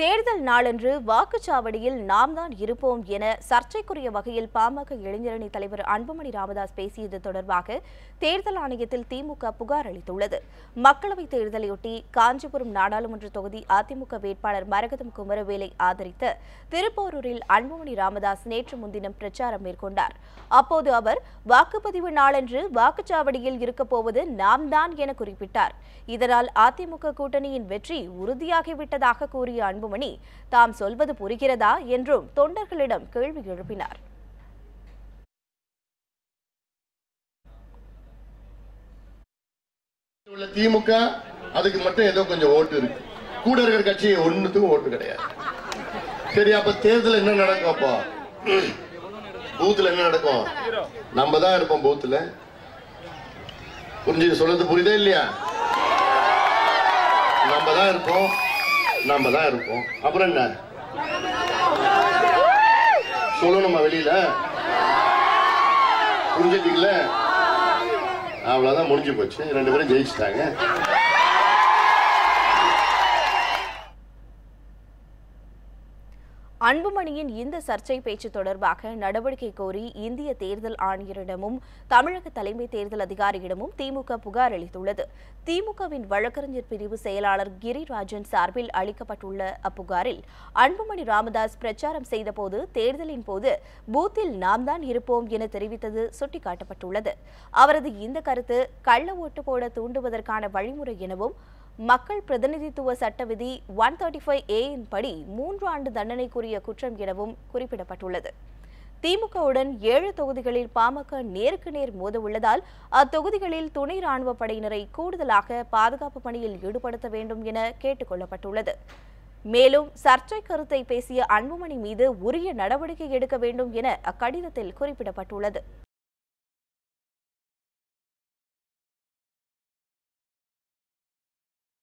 தேர்தல் நாளன்று வாக்குச்சாவடியில் நாம் தான் இருப்போம் என சர்ச்சைக்குரிய வகையில் பாமக இளைஞரணி தலைவர் அன்புமணி ராமதாஸ் பேசியது தொடர்பாக தேர்தல் ஆணையத்தில் திமுக புகார் அளித்துள்ளது. மக்களவைத் தேர்தலையொட்டி காஞ்சிபுரம் நாடாளுமன்ற தொகுதி அதிமுக வேட்பாளர் மரகதம் குமரவேலை ஆதரித்து திருப்போரூரில் அன்புமணி ராமதாஸ் நேற்று முன்தினம் பிரச்சாரம் மேற்கொண்டார். அப்போது அவர் வாக்குப்பதிவு நாளன்று வாக்குச்சாவடியில் இருக்கப்போவது நாம் தான் என குறிப்பிட்டார். இதனால் அதிமுக கூட்டணியின் வெற்றி உறுதியாகிவிட்டதாக கூறிய அன்புமணி தாம் சொல்வது புரிகிறதா என்றும் தொண்டர்களிடம் கேள்வி எழுப்பினார். திமுக அதுக்கு மட்டும் ஏதோ கொஞ்சம் ஓட்டு இருக்கு. கூட இருக்கிற கட்சி ஒண்ணுத்துக்கும் ஓட்டு கிடையாது. சரி அப்ப தேர்தல் என்ன நடக்கும் அப்போ? பூத்துல என்ன நடக்கும்? நம்ம தான் இருப்போம் பூத்துல. புரிஞ்சு சொல்றது புரியுதா இல்லையா? நம்ம தான் இருப்போம். நாம தான் இருப்போம் அப்புறம் என்ன? சொல்லணுமா வெளியில. புரிஞ்சுட்டீங்களா? அவ்வளவுதான் முடிஞ்சு போச்சு. ரெண்டு பேரும் ஜெயிச்சிட்டாங்க. அன்புமணியின் இந்த சர்ச்சை பேச்சு தொடர்பாக நடவடிக்கை கோரி இந்திய தேர்தல் ஆணையரிடமும் தமிழக தலைமை தேர்தல் அதிகாரியிடமும் திமுக புகார் அளித்துள்ளது. திமுகவின் வழக்கறிஞர் பிரிவு செயலாளர் கிரிராஜன் சார்பில் அளிக்கப்பட்டுள்ள அப்புகாரில் அன்புமணி ராமதாஸ் பிரச்சாரம் செய்தபோது தேர்தலின் போது பூத்தில் நாம் தான் இருப்போம் என தெரிவித்தது சுட்டிக்காட்டப்பட்டுள்ளது. அவரது இந்த கருத்து கள்ள ஓட்டு போட தூண்டுவதற்கான வழிமுறை எனவும் மக்கள் பிரதிநிதித்துவ சட்ட விதி ஒன் தேர்ட்டி ஃபைவ் ஏயின் படி மூன்று ஆண்டு தண்டனைக்குரிய குற்றம் எனவும் குறிப்பிடப்பட்டுள்ளது. திமுகவுடன் ஏழு தொகுதிகளில் பாமக நேருக்கு நேர் மோத உள்ளதால் அத்தொகுதிகளில் துணை ராணுவ படையினரை கூடுதலாக பாதுகாப்பு பணியில் ஈடுபடுத்த வேண்டும் என கேட்டுக் கொள்ளப்பட்டுள்ளது மேலும் சர்ச்சை கருத்தை பேசிய அன்புமணி மீது உரிய நடவடிக்கை எடுக்க வேண்டும் என அக்கடிதத்தில் குறிப்பிடப்பட்டுள்ளது.